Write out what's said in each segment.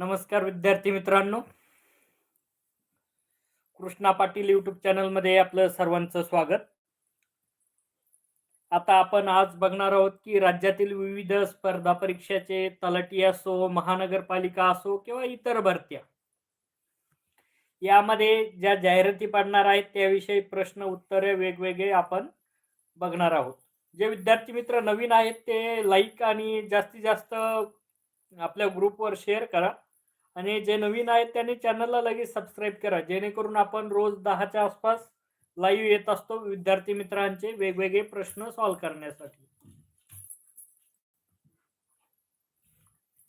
नमस्कार विद्यार्थी मित्रांनो. कृष्णा पाटील युट्यूब चॅनलमध्ये आपलं सर्वांचं स्वागत. आता आपण आज बघणार आहोत की राज्यातील विविध स्पर्धा परीक्षाचे तलाटी असो महानगरपालिका असो किंवा इतर भरत्या. यामध्ये ज्या जाहिराती पडणार आहेत त्याविषयी प्रश्न उत्तरे वेगवेगळे आपण बघणार आहोत. जे विद्यार्थी मित्र नवीन आहेत ते लाईक आणि जास्तीत जास्त आपल्या ग्रुपवर शेअर करा. आणि जे नवीन आहेत त्यांनी चॅनलला लगेच सबस्क्राईब करा. जेणेकरून आपण रोज दहाच्या आसपास लाईव्ह येत असतो विद्यार्थी मित्रांचे वेगवेगळे प्रश्न सॉल्व्ह करण्यासाठी.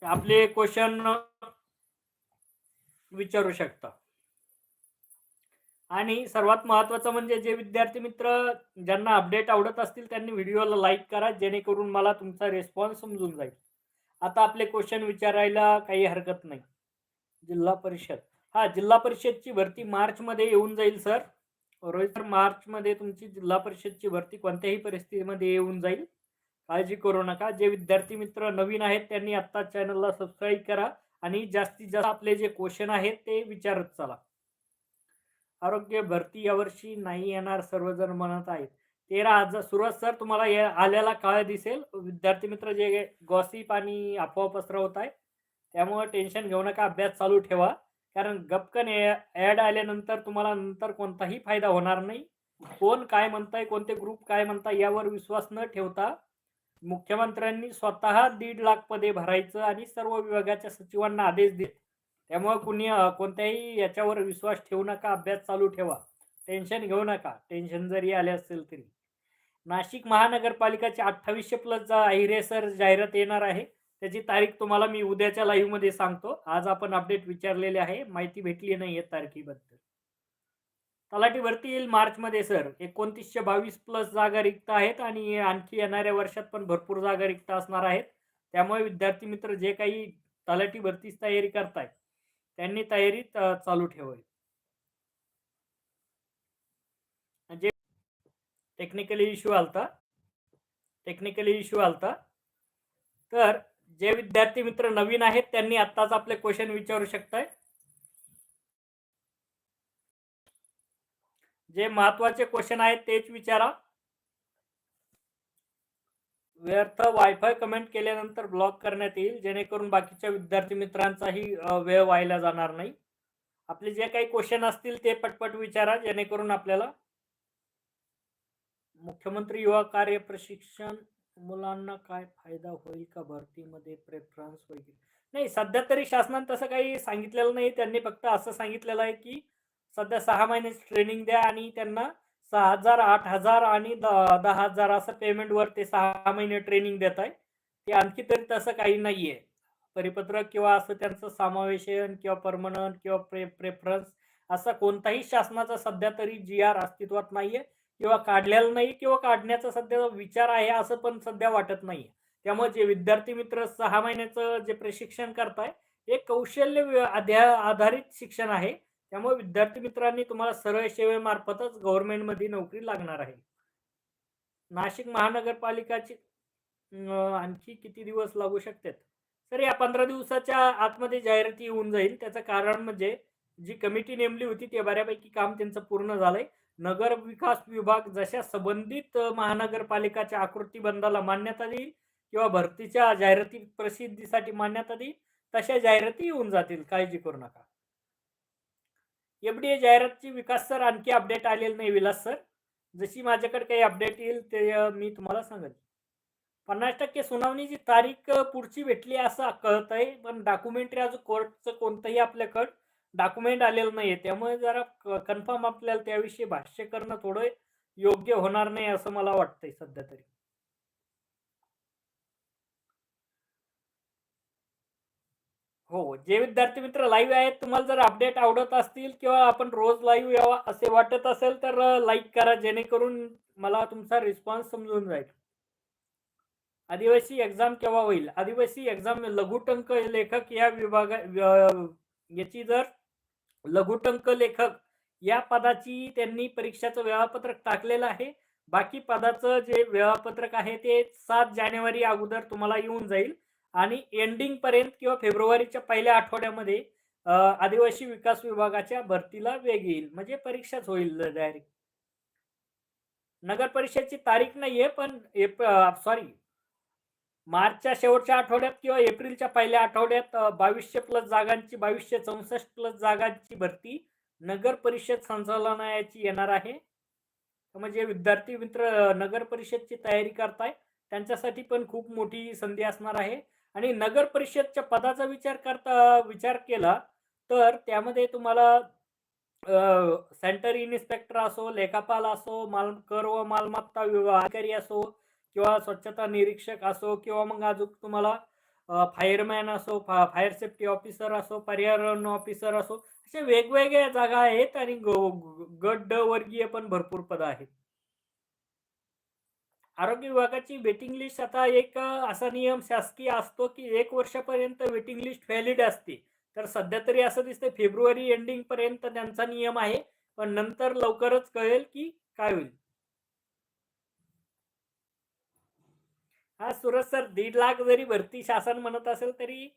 आपले क्वेश्चन विचारू शकता. आणि सर्वात महत्त्वाचं म्हणजे जे विद्यार्थी मित्र ज्यांना अपडेट आवडत असतील त्यांनी व्हिडिओला लाईक करा जेणेकरून मला तुमचा रिस्पॉन्स समजून जाईल. आता आपले क्वेश्चन विचारायला काही हरकत नाही. जिल्हा परिषद. हा जिल्हा परिषदची भरती मार्चमध्ये येऊन जाईल सर. रोहित सर मार्चमध्ये तुमची जिल्हा परिषदची भरती कोणत्याही परिस्थितीमध्ये येऊन जाईल. काळजी करू नका. जे विद्यार्थी मित्र नवीन आहेत त्यांनी आत्ता चॅनलला सबस्क्राईब करा आणि जास्तीत जास्त आपले जे क्वेश्चन आहेत ते विचारत चला. आरोग्य भरती यावर्षी नाही येणार सर्वजण म्हणत आहेत. तेरा हजार सुरुवात सर तुम्हाला या आल्याला काळ दिसेल. विद्यार्थी मित्र जे गॉसिप आणि अफवा पसरवत आहे त्यामुळे टेन्शन घेऊ नका अभ्यास चालू ठेवा. कारण गपकन ॲड आल्यानंतर तुम्हाला नंतर कोणताही फायदा होणार नाही. कोण काय म्हणताय कोणते ग्रुप काय म्हणताय यावर विश्वास न ठेवता मुख्यमंत्र्यांनी स्वतः दीड लाख पदे भरायचं आणि सर्व विभागाच्या सचिवांना आदेश देत. त्यामुळे कुणी कोणत्याही याच्यावर विश्वास ठेवू नका अभ्यास चालू ठेवा. टेन्शन घेऊ नका. टेन्शन जरी आले असेल तरी. नाशिक महानगरपालिकाचे अठ्ठावीसशे प्लस अहिरेसर जाहिरात येणार आहे. त्याची तारीख तुम्हाला मी उद्याच्या लाईव्हमध्ये सांगतो. आज आपण अपडेट विचारलेले आहे. माहिती भेटली नाही आहे तारखेबद्दल. तलाठी भरती येईल मार्चमध्ये सर एकोणतीसशे बावीस प्लस जागा रिक्त आहेत आणि आणखी येणाऱ्या वर्षात पण भरपूर जागा रिक्त असणार आहेत. त्यामुळे विद्यार्थी मित्र जे काही तलाठी भरतीच तयारी करतायत त्यांनी तयारी चालू ठेवावी. म्हणजे टेक्निकली इश्यू आलता. टेक्निकली इश्यू आलता. तर जे विद्यार्थी मित्र नवीन आहेत त्यांनी आत्ताच आपले क्वेश्चन विचारू शकताय. जे महत्त्वाचे क्वेश्चन आहेत तेच विचारा. व्यर्थ वायफाय कमेंट केल्यानंतर ब्लॉक करण्यात येईल जेणेकरून बाकीच्या विद्यार्थी मित्रांचाही वेळ व्हायला जाणार नाही. आपले जे काही क्वेश्चन असतील ते पटपट विचारा जेणेकरून आपल्याला मुख्यमंत्री युवा कार्य प्रशिक्षण मुलांना काय फायदा होईल का भरतीमध्ये प्रेफरन्स वगैरे? नाही सध्या तरी शासनाने तसं काही सांगितलेलं नाही. त्यांनी फक्त असं सांगितलेलं आहे की सध्या सहा महिन्याची ट्रेनिंग द्या आणि त्यांना सहा हजार आठ हजार आणि दहा हजार असं पेमेंटवर ते सहा महिने ट्रेनिंग देत आहे. ते आणखी तरी तसं काही नाही आहे. परिपत्रक किंवा असं त्यांचं समावेशन किंवा परमनंट किंवा प्रे प्रेफरन्स असा कोणताही शासनाचा सध्या तरी जी आर अस्तित्वात नाही आहे किंवा काढलेलं नाही किंवा काढण्याचा सध्या विचार आहे असं पण सध्या वाटत नाही त्यामुळे जे विद्यार्थी मित्र सहा महिन्याचं जे प्रशिक्षण करताय हे कौशल्य आधारित शिक्षण आहे. त्यामुळे विद्यार्थी मित्रांनी तुम्हाला सरळ सेवेमार्फतच गव्हर्नमेंटमध्ये नोकरी लागणार आहे. नाशिक महानगरपालिकाची आणखी किती दिवस लागू शकतात? तर या पंधरा दिवसाच्या आतमध्ये जाहिराती येऊन जाईल. त्याचं कारण म्हणजे जी कमिटी नेमली होती ते बऱ्यापैकी काम त्यांचं पूर्ण झालंय. नगर विकास विभाग जशा संबंधित महानगरपालिकाच्या आकृतीबंधाला मान्यता देईल किंवा भरतीच्या जाहिराती प्रसिद्धीसाठी मान्यता देईल तशा जाहिराती येऊन जातील. काळजी करू नका. एफ डी ए जाहिरातची विकास सर आणखी अपडेट आलेलं नाही विलास सर. जशी माझ्याकडे काही अपडेट येईल ते मी तुम्हाला सांगेन पन्नास टक्के सुनावणीची तारीख पुढची भेटली असं कळत आहे पण डॉक्युमेंटरी अजून कोर्टचं कोणतंही आपल्याकडं डॉक्युमेंट आलेलं नाहीये. त्यामुळे जरा कन्फर्म आपल्याला त्याविषयी भाष्य करणं थोडं योग्य होणार नाही असं मला वाटतंय सध्या तरी. हो जे विद्यार्थी मित्र लाईव्ह आहेत तुम्हाला जर अपडेट आवडत असतील किंवा आपण रोज लाईव्ह यावा असे वाटत असेल तर लाईक करा जेणेकरून मला तुमचा रिस्पॉन्स समजून जाईल आदिवासी एक्झाम केव्हा होईल? आदिवासी एक्झाम लघुटंक लेखक या विभागा याची जर लघुटंक लेखक या पदाची त्यांनी परीक्षाचं वेळापत्रक टाकलेलं आहे. बाकी पदाचं जे वेळापत्रक आहे ते सात जानेवारी अगोदर तुम्हाला येऊन जाईल. आणि एंडिंग पर्यंत किंवा फेब्रुवारीच्या पहिल्या आठवड्यामध्ये आदिवासी विकास विभागाच्या भरतीला वेग येईल. म्हणजे परीक्षाच होईल डायरेक्ट नगर परिषदची तारीख नाहीये पण एप सॉरी मार्चच्या शेवटच्या आठवड्यात किंवा एप्रिलच्या पहिल्या आठवड्यात बावीसशे प्लस जागांची बावीसशे चौसष्ट प्लस जागांची भरती नगर परिषद संचालनायाची येणार आहे. म्हणजे विद्यार्थी मित्र नगर परिषदची तयारी करताय. त्यांच्यासाठी पण खूप मोठी संधी असणार आहे. आणि नगर परिषदच्या पदाचा विचार करता विचार केला तर त्यामध्ये तुम्हाला सेंटर इन्स्पेक्टर असो लेखापाल असो माल कर व मालमत्ता विभाग अधिकारी असो किंवा स्वच्छता निरीक्षक असो किंवा मग अजून तुम्हाला फायरमॅन असो फा फायर सेफ्टी ऑफिसर असो पर्यावरण ऑफिसर असो अशा वेगवेगळ्या जागा आहेत आणि ग- गट ड वर्गीय पण भरपूर पद आहेत. आरोग्य विभागाची वेटिंग लिस्ट आता एक असा नियम शासकीय असतो की एक वर्षापर्यंत वेटिंग लिस्ट व्हॅलिड असते. तर सध्या तरी असं दिसतंय फेब्रुवारी एंडिंग पर्यंत त्यांचा नियम आहे. पण नंतर लवकरच कळेल की काय होईल. हा सुरज सर दीड लाख जरी भरती शासन म्हणत असेल तरी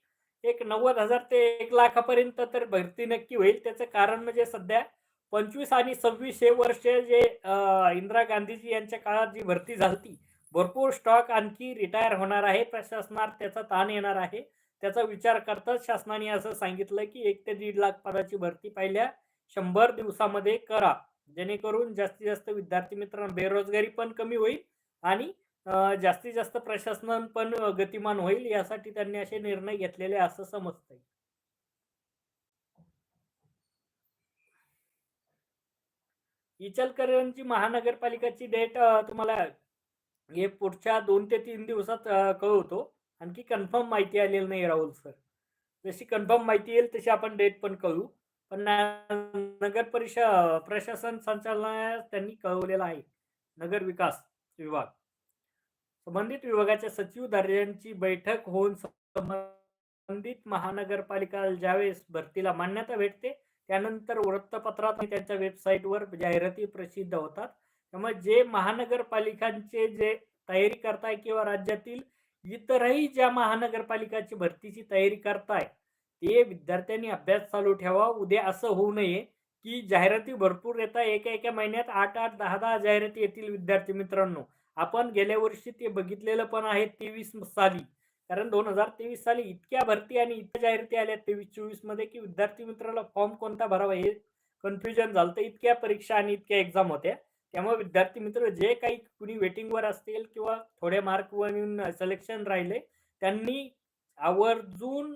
एक नव्वद हजार ते एक लाखापर्यंत तर भरती नक्की होईल. त्याचं कारण म्हणजे सध्या पंचवीस आणि सव्वीस हे वर्ष जे इंदिरा गांधीजी यांच्या काळात जी भरती झाली भरपूर स्टॉक आणखी रिटायर होणार आहे. प्रशासनात त्याचा ताण येणार आहे. त्याचा विचार करताच शासनाने असं सांगितलं की एक ते दीड लाख पदाची भरती पहिल्या शंभर दिवसामध्ये करा. जेणेकरून जास्तीत जास्त विद्यार्थी मित्रांनो बेरोजगारी पण कमी होईल आणि जास्तीत जास्त प्रशासन पण गतिमान होईल यासाठी त्यांनी असे निर्णय घेतलेले असं समजतंय. इचलकरंजी महानगरपालिकाची डेट तुम्हाला हे पुढच्या दोन ते तीन दिवसात कळवतो. आणखी कन्फर्म माहिती आलेली नाही राहुल सर. जशी कन्फर्म माहिती येईल तशी आपण डेट पण कळू. पण नगर परिषद प्रशासन संचालनालयात त्यांनी कळवलेलं आहे. नगर विकास विभाग. संबंधित विभागाच्या सचिव दर्जांची बैठक होऊन संबंधित महानगरपालिका ज्यावेळेस भरतीला मान्यता भेटते त्यानंतर वृत्तपत्रात त्यांच्या वेबसाईटवर जाहिराती प्रसिद्ध होतात. त्यामुळे जे महानगरपालिकांचे जे तयारी करताय किंवा राज्यातील इतरही ज्या महानगरपालिकाची भरतीची तयारी करताय ते विद्यार्थ्यांनी अभ्यास चालू ठेवा. उद्या असं होऊ नये की जाहिराती भरपूर येतात एका एका महिन्यात आठ आठ दहा दहा जाहिराती येतील विद्यार्थी मित्रांनो. आपण गेल्या वर्षी ते बघितलेलं पण आहे तेवीस साली. कारण दोन हजार तेवीस साली इतक्या भरती आणि इतक्या जाहिराती आल्या तेवीस चोवीसमध्ये की विद्यार्थी मित्राला फॉर्म कोणता भरावा हे कन्फ्युजन झालं तर इतक्या परीक्षा आणि इतक्या एक्झाम होत्या. त्यामुळे विद्यार्थी मित्र जे काही कुणी वेटिंगवर असतील किंवा थोड्या मार्कवर सिलेक्शन राहिले त्यांनी आवर्जून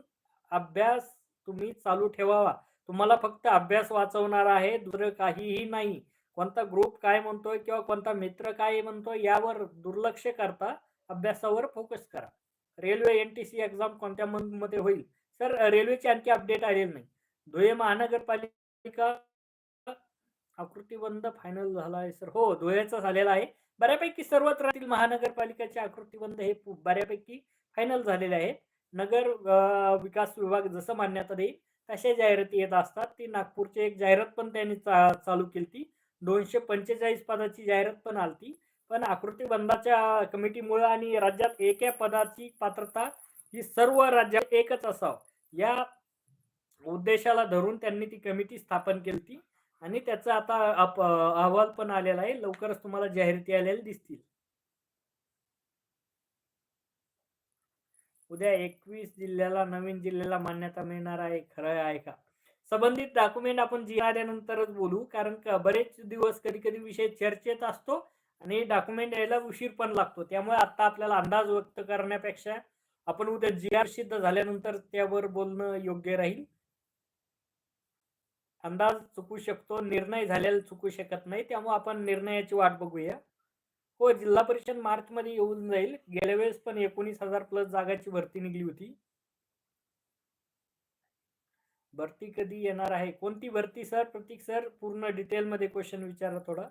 अभ्यास तुम्ही चालू ठेवावा. तुम्हाला फक्त अभ्यास वाचवणार आहे दुसरं काहीही नाही. कोणता ग्रुप काय म्हणतोय किंवा कोणता मित्र काय म्हणतोय यावर दुर्लक्ष करता अभ्यासावर फोकस करा. Railway N T C exam कोणत्या मध्ये होईल? सर रेल्वेची आणखी अपडेट आलेली नाही. धुळे महानगरपालिका आकृतीबंध फायनल झाला आहे सर. हो धुळ्याचा झालेला आहे. बऱ्यापैकी सर्वच राज्यातील महानगरपालिकेचे आकृतीबंध हे बऱ्यापैकी फायनल झालेले आहे नगर विकास विभाग जसं मान्यता देईल तशा जाहिराती येत असतात. ती नागपूरची एक जाहिरात पण त्यांनी चा, चालू केली ती दोनशे पंचेचाळीस पदाची जाहिरात पण आलती. पण आकृतीबंधाच्या कमिटीमुळे आणि राज्यात एका पदाची पात्रता ही सर्व राज्यात एकच असावं. या उद्देशाला धरून त्यांनी ती कमिटी स्थापन केली ती आणि त्याचा आता अप- अहवाल पण आलेला आहे. लवकरच तुम्हाला जाहिराती आलेल्या दिसतील. उद्या एकवीस जिल्ह्याला नवीन जिल्ह्याला मान्यता मिळणार आहे. खरं आहे का? संबंधित डॉक्युमेंट आपण जी आल्यानंतरच बोलू. कारण बरेच दिवस कधी कधी विषय चर्चेत असतो आणि डॉक्युमेंट यायला उशीर पण लागतो. त्यामुळे आता आपल्याला अंदाज व्यक्त करण्यापेक्षा आपण उद्या जी आर सिद्ध झाल्यानंतर त्यावर बोलणं योग्य राहील. अंदाज चुकू शकतो निर्णय झालेला चुकू शकत नाही. त्यामुळे आपण निर्णयाची वाट बघूया. हो जिल्हा परिषद मार्च मध्ये येऊन जाईल. गेल्या वेळेस पण एकोणीस हजार प्लस जागाची भरती निघली होती. भरती कधी येणार आहे? कोणती भरती सर? प्रतीक सर पूर्ण डिटेल मध्ये क्वेश्चन विचारा थोडा.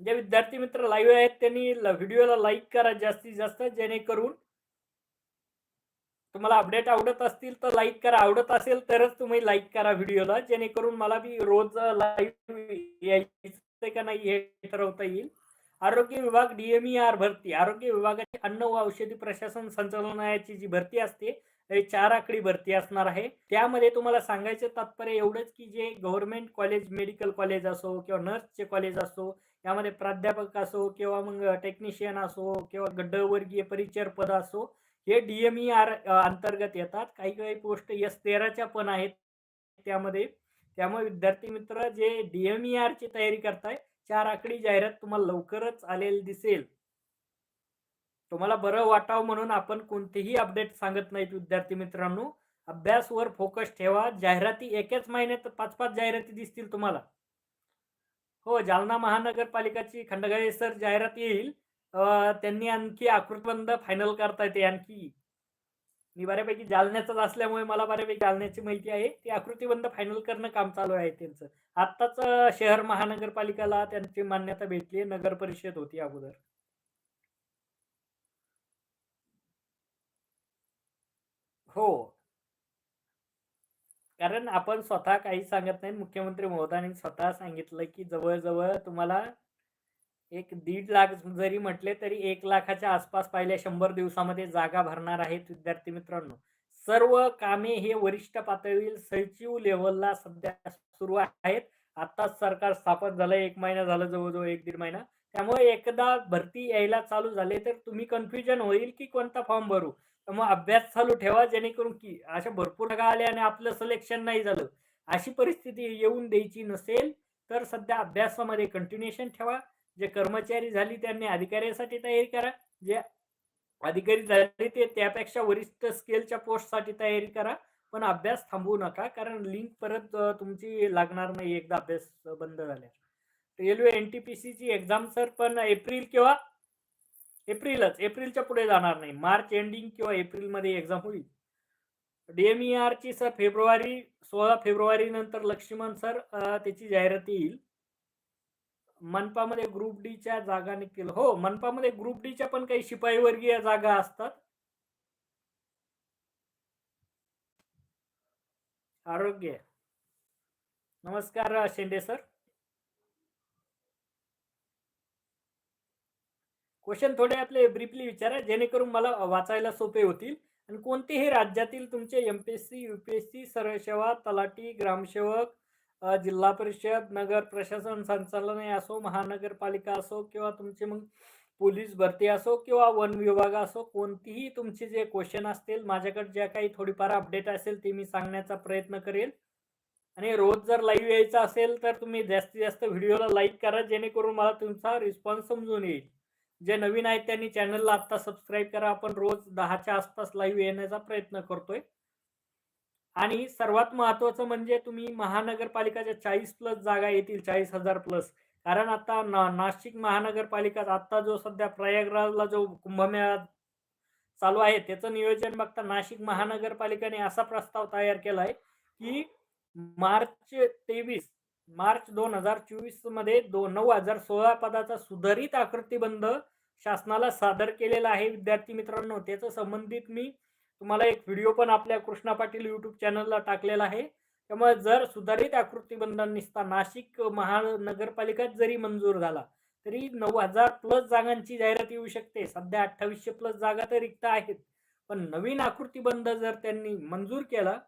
जे विद्यार्थी मित्र लाईव्ह आहेत त्यांनी व्हिडिओला लाईक करा जास्तीत जास्त जेणेकरून तुम्हाला अपडेट आवडत असतील तर लाईक करा. आवडत असेल तरच तुम्ही लाईक करा व्हिडिओला जेणेकरून मला बी रोज लाईव्ह यायचं का नाही हे ठरवता येईल. आरोग्य विभाग डीएमईआर भरती. आरोग्य विभागाची अन्न व औषधी प्रशासन संचालनालयाची जी भरती असते चार आकडी भरती असणार आहे. त्यामध्ये तुम्हाला सांगायचं तात्पर्य एवढंच की जे गव्हर्नमेंट कॉलेज मेडिकल कॉलेज असो किंवा नर्सचे कॉलेज असो यामध्ये प्राध्यापक असो किंवा मग टेक्निशियन असो किंवा गड्डवर्गीय परिचर पद असो हे डीएमईआर अंतर्गत येतात. काही काही पोस्ट एस तेराच्या पण आहेत त्यामध्ये. त्यामुळे विद्यार्थी मित्र जे डीएमई ची तयारी करताय चार आकडी जाहिरात तुम्हाला लवकरच आलेली दिसेल. तुम्हाला बरं वाटावं म्हणून आपण कोणतेही अपडेट सांगत नाहीत विद्यार्थी मित्रांनो. अभ्यासवर फोकस ठेवा. जाहिराती एकाच महिन्यात पाच पाच जाहिराती दिसतील तुम्हाला. हो जालना महानगरपालिकाची खंडगाळे सर जाहिरात येईल. त्यांनी आणखी आकृतबंध फायनल करता येते आणखी. मी बऱ्यापैकी जालन्याचाच असल्यामुळे मला बऱ्यापैकी जालन्याची माहिती आहे. ते आकृतीबंध फायनल करणं काम चालू आहे त्यांचं. आत्ताच शहर महानगरपालिकाला त्यांची मान्यता भेटली नगर परिषद होती अगोदर. हो. कारण आपण स्वतः काही सांगत नाही. मुख्यमंत्री महोदयांनी स्वतः सांगितलं की जवळजवळ तुम्हाला एक दीड लाख जरी म्हटले तरी एक लाखाच्या आसपास पहिल्या शंभर दिवसामध्ये जागा भरणार आहेत विद्यार्थी मित्रांनो. सर्व कामे हे वरिष्ठ पातळीवर सचिव लेवलला सध्या सुरू आहेत. आताच सरकार स्थापन झालं एक महिना झालं जवळजवळ एक दीड महिना. त्यामुळे एकदा भरती यायला चालू झाले तर तुम्ही कन्फ्युजन होईल की कोणता फॉर्म भरू. मग अभ्यास चालू ठेवा जेणेकरून की अशा भरपूर जागा आल्या आणि आपलं सिलेक्शन नाही झालं. अशी परिस्थिती येऊन द्यायची नसेल तर सध्या अभ्यासामध्ये कंटिन्युएशन ठेवा. जे कर्मचारी झाली त्यांनी अधिकाऱ्यासाठी तयारी करा. जे अधिकारी झाले ते त्यापेक्षा वरिष्ठ स्केलच्या पोस्टसाठी तयारी करा. पण अभ्यास थांबवू नका कारण लिंक परत तुमची लागणार नाही एकदा अभ्यास बंद झाल्यास रेल्वे एन टी पी सीची एक्झाम सर पण एप्रिल किंवा एप्रिलच एप्रिलच्या पुढे जाणार नाही. मार्च एंडिंग किंवा एप्रिलमध्ये एक्झाम होईल. डीएमईआरची ची सर फेब्रुवारी सोळा फेब्रुवारी नंतर लक्ष्मण सर त्याची जाहिरात येईल. मनपामध्ये ग्रुप डीच्या जागा निघतील. हो मनपामध्ये ग्रुप डीच्या पण काही शिपाई वर्गीय जागा असतात. आरोग्य. नमस्कार शेंडे सर. क्वेश्चन थोडे आपले ब्रीफली विचारा जेणेकरून मला वाचायला सोपे होतील. आणि कोणतेही राज्यातील तुमचे M P S C U P S C सेवा तलाठी ग्रामसेवक जिल्हा परिषद नगर प्रशासन संचालनालय असो महानगरपालिका असो किंवा तुमचे मग पोलीस भरती असो किंवा वन विभाग असो कोणतीही तुमचे जे क्वेश्चन असतील माझ्याकडे ज्या काही थोडीफार अपडेट असेल ते मी सांगण्याचा प्रयत्न करेल. आणि रोज जर लाईव्ह यायचं असेल तर तुम्ही जास्तीत जास्त व्हिडिओला लाईक करा जेणेकरून मला तुमचा रिस्पॉन्स समजून येईल. जे नवीन आहेत त्यांनी चॅनलला आत्ता सबस्क्राईब करा. आपण रोज दहाच्या आसपास लाईव्ह येण्याचा प्रयत्न करतोय. आणि सर्वात महत्त्वाचं म्हणजे तुम्ही महानगरपालिकाच्या चाळीस प्लस जागा येतील चाळीस हजार प्लस कारण आता ना नाशिक महानगरपालिका आत्ता जो सध्या प्रयागराजला जो कुंभमेळा चालू आहे त्याचं नियोजन बघता नाशिक महानगरपालिकेने असा प्रस्ताव तयार केला आहे की मार्च तेवीस मार्च दोन हजार चोवीसमध्ये दोन नऊ हजार सोळा पदाचा सुधारित आकृतीबंध शासनाला सादर केलेला आहे. विद्यार्थी मित्रांनो त्याचं संबंधित मी तुम्हाला एक व्हिडिओ पण आपल्या कृष्णा पाटील युट्यूब चॅनलला टाकलेला आहे. त्यामुळे जर सुधारित आकृतीबंध निसता नाशिक महानगरपालिकात जरी मंजूर झाला तरी नऊ हजार प्लस जागांची जाहिरात येऊ शकते. सध्या अठ्ठावीसशे प्लस जागा तर रिक्त आहेत. पण नवीन आकृतीबंध जर त्यांनी मंजूर केला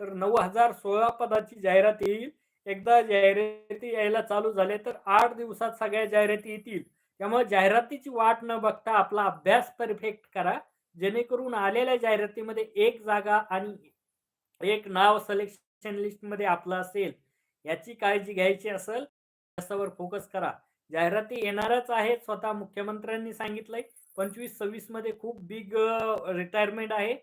तर नऊ हजार सोळा पदाची जाहिरात येईल. एकदा जाहिराती यायला चालू झाले तर आठ दिवसात सगळ्या जाहिराती येतील. त्यामुळे जाहिरातीची वाट न बघता आपला अभ्यास परफेक्ट करा. जेणेकरून आलेल्या जाहिरातीमध्ये एक जागा आणि एक नाव सिलेक्शन लिस्टमध्ये आपलं असेल. याची काळजी घ्यायची असेल त्याच्यावर फोकस करा. जाहिराती येणारच आहेत स्वतः मुख्यमंत्र्यांनी सांगितलंय. पंचवीस सव्वीसमध्ये खूप बिग रिटायरमेंट आहे.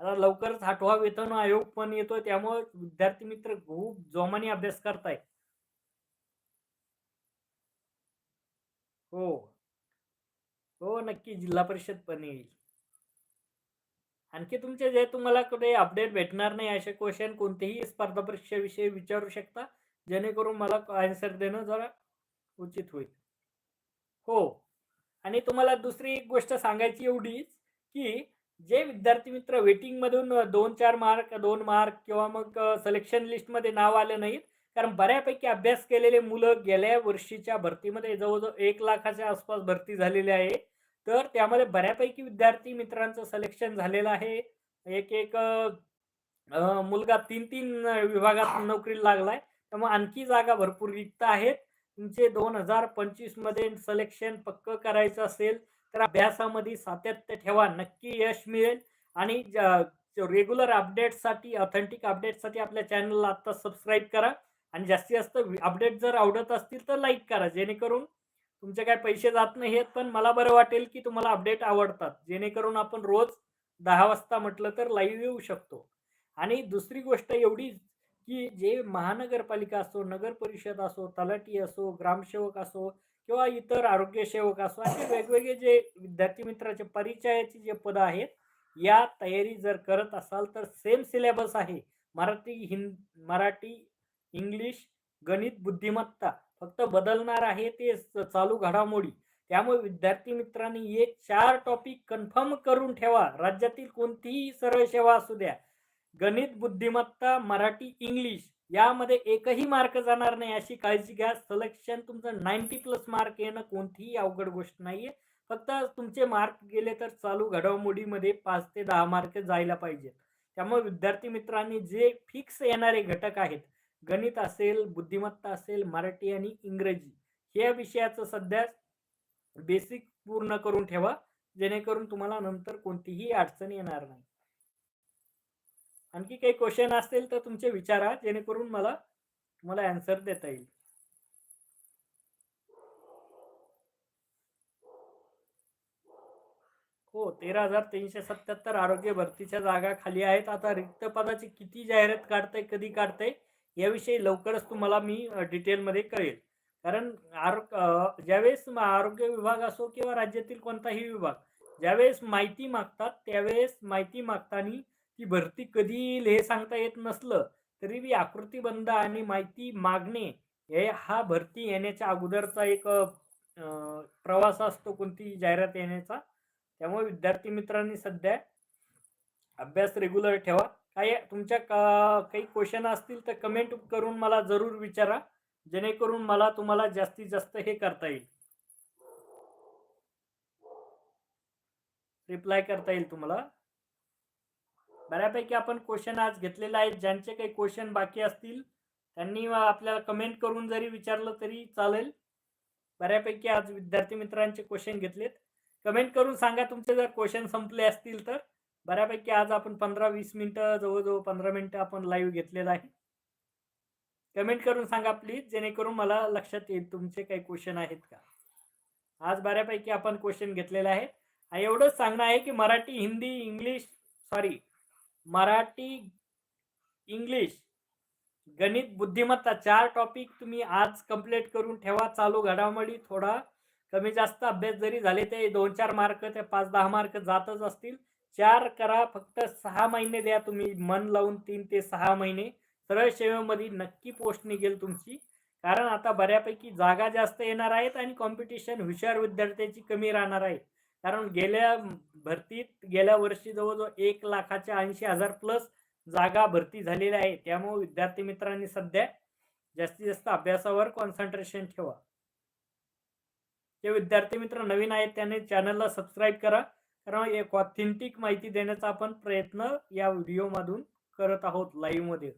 आता लवकरच आठवा वेतन आयोग पण येतोय त्यामुळे विद्यार्थी मित्र खूप जोमाने अभ्यास करताय. हो. हो नक्की जिल्हा परिषद पण येईल. आणखी तुमचे जे तुम्हाला कुठे अपडेट भेटणार नाही असे क्वेश्चन कोणतेही स्पर्धा परीक्षेविषयी विचारू शकता. जेणेकरून मला आन्सर देणं जरा उचित होईल. हो. आणि तुम्हाला दुसरी एक गोष्ट सांगायची एवढीच की जे विद्यार्थी मित्र वेटिंगमधून दोन चार मार्क दोन मार्क किंवा मग सिलेक्शन लिस्टमध्ये नाव आलं नाहीत. कारण बऱ्यापैकी अभ्यास केलेले मुलं गेल्या वर्षीच्या भरतीमध्ये जवळजवळ एक लाखाच्या आसपास भरती झालेली आहे. तर त्यामध्ये बऱ्यापैकी विद्यार्थी मित्रांचं सिलेक्शन झालेलं आहे. एक एक मुलगा तीन तीन विभागात नोकरीला लागलाय. त्यामुळे आणखी जागा भरपूर रिक्त आहेत. तुमचे दोन हजार पंचवीसमध्ये सिलेक्शन पक्क करायचं असेल तर अभ्यासामध्ये सातत्य ठेवा नक्की यश मिळेल. आणि रेग्युलर अपडेटसाठी ऑथेंटिक अपडेटसाठी आपल्या चॅनलला आत्ता सबस्क्राईब करा. आणि जास्तीत जास्त अपडेट जर आवडत असतील तर लाईक करा जेणेकरून तुमचे काय पैसे जात नाही आहेत पण मला बरं वाटेल की तुम्हाला अपडेट आवडतात. जेणेकरून आपण रोज दहा वाजता म्हटलं तर लाईव्ह येऊ शकतो. आणि दुसरी गोष्ट एवढी की जे महानगरपालिका असो नगर परिषद असो तलाठी असो ग्रामसेवक असो किंवा इतर आरोग्य सेवक असो असे वेगवेगळे जे विद्यार्थी मित्राचे परिचयाची जे पदं आहेत या तयारी जर करत असाल तर सेम सिलेबस आहे. मराठी हिंद मराठी इंग्लिश गणित बुद्धिमत्ता फक्त बदलणार आहे ते चालू घडामोडी. त्यामुळे विद्यार्थी मित्रांनी हे चार टॉपिक कन्फर्म करून ठेवा. राज्यातील कोणतीही सरळ सेवा असू द्या. गणित बुद्धिमत्ता मराठी इंग्लिश यामध्ये एकही मार्क जाणार नाही अशी काळजी घ्या. सलेक्शन तुमचं नाईन्टी प्लस मार्क येणं कोणतीही अवघड गोष्ट नाहीये. फक्त तुमचे मार्क गेले तर चालू घडामोडीमध्ये पाच ते दहा मार्क जायला पाहिजेत. त्यामुळे विद्यार्थी मित्रांनी जे फिक्स येणारे घटक आहेत गणित असेल बुद्धिमत्ता असेल मराठी आणि इंग्रजी या विषयाचं सध्या बेसिक पूर्ण करून ठेवा. जेणेकरून तुम्हाला नंतर कोणतीही अडचण येणार नाही. आणखी काही क्वेश्चन असतील तर तुमचे विचारा जेणेकरून मला तुम्हाला अँसर देता येईल. हो तेरा हजार तीनशे सत्याहत्तर आरोग्य भरतीच्या जागा खाली आहेत. आता रिक्त पदाची किती जाहिरात काढताय कधी काढताय याविषयी लवकरच तुम्हाला मी डिटेलमध्ये कळेल. कारण आरो ज्यावेळेस आरोग्य विभाग असो किंवा राज्यातील कोणताही विभाग ज्यावेळेस माहिती मागतात त्यावेळेस माहिती मागताना की भरती कधी येईल हे सांगता येत नसलं तरी बी आकृतीबंध आणि माहिती मागणे हे हा भरती येण्याच्या अगोदरचा एक प्रवास असतो कोणती जाहिरात येण्याचा. त्यामुळे विद्यार्थी मित्रांनी सध्या अभ्यास रेग्युलर ठेवा. काही तुमच्या का काही क्वेश्चन असतील तर कमेंट करून मला जरूर विचारा. जेणेकरून मला तुम्हाला जास्तीत जास्त हे करता येईल. रिप्लाय करता येईल तुम्हाला. बऱ्यापैकी आपण क्वेश्चन आज घेतलेले आहेत. ज्यांचे काही क्वेश्चन बाकी असतील त्यांनी आपल्याला कमेंट करून जरी विचारलं तरी चालेल. बऱ्यापैकी आज विद्यार्थी मित्रांचे क्वेश्चन घेतलेत. कमेंट करून सांगा तुमचे जर क्वेश्चन संपले असतील तर. बऱ्यापैकी आज आपण पंधरा वीस मिनटं जवळजवळ पंधरा मिनटं आपण लाईव्ह घेतलेलं आहे. कमेंट करून सांगा प्लीज जेणेकरून मला लक्षात येईल तुमचे काही क्वेश्चन आहेत का? आज बऱ्यापैकी आपण क्वेश्चन घेतलेले आहेत एवढंच सांगणं आहे की Marathi Hindi English sorry Marathi English गणित बुद्धिमत्ता चार टॉपिक तुम्ही आज कंप्लीट करून ठेवा. चालू घडामोडी थोडा कमी जास्त अभ्यास जरी झाले ते दोन चार मार्क ते पाच दहा मार्क जातच असतील. चार करा फक्त सहा महिने द्या तुम्ही. मन लावून तीन ते सहा महिने. सरळ सेवेमध्ये नक्की पोस्ट निघेल तुमची. कारण आता बऱ्यापैकी जागा जास्त येणार आहेत आणि कॉम्पिटिशन हुशार विद्यार्थ्याची कमी राहणार आहे. कारण गेल्या भरतीत गेल्या वर्षी जवळजवळ एक लाखाच्या ऐंशी हजार प्लस जागा भरती झालेल्या आहे त्यामुळे विद्यार्थी मित्रांनी सध्या जास्तीत जास्त अभ्यासावर कॉन्सन्ट्रेशन ठेवा. जे विद्यार्थी मित्र नवीन आहेत त्याने चॅनलला सबस्क्राईब करा. कारण एक ऑथेंटिक माहिती देण्याचा आपण प्रयत्न या व्हिडिओमधून करत आहोत लाईव्हमध्ये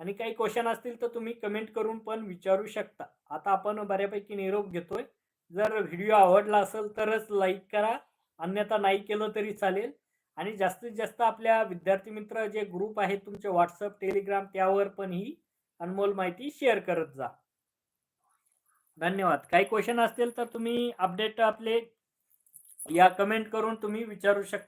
आणि काही क्वेश्चन असतील तर तुम्ही कमेंट करून पण विचारू शकता. आता आपण बऱ्यापैकी निरोप घेतोय. जर व्हिडिओ आवडला असेल तरच लाईक करा. अन्यथा नाही केलं तरी चालेल. आणि जास्तीत जास्त आपल्या विद्यार्थी मित्र जे ग्रुप आहेत तुमचे व्हॉट्सअप टेलिग्राम त्यावर पण ही अनमोल माहिती शेअर करत जा. धन्यवाद. काही क्वेश्चन असतील तर तुम्ही अपडेट आपले या कमेंट करून तुम्ही विचारू शकता.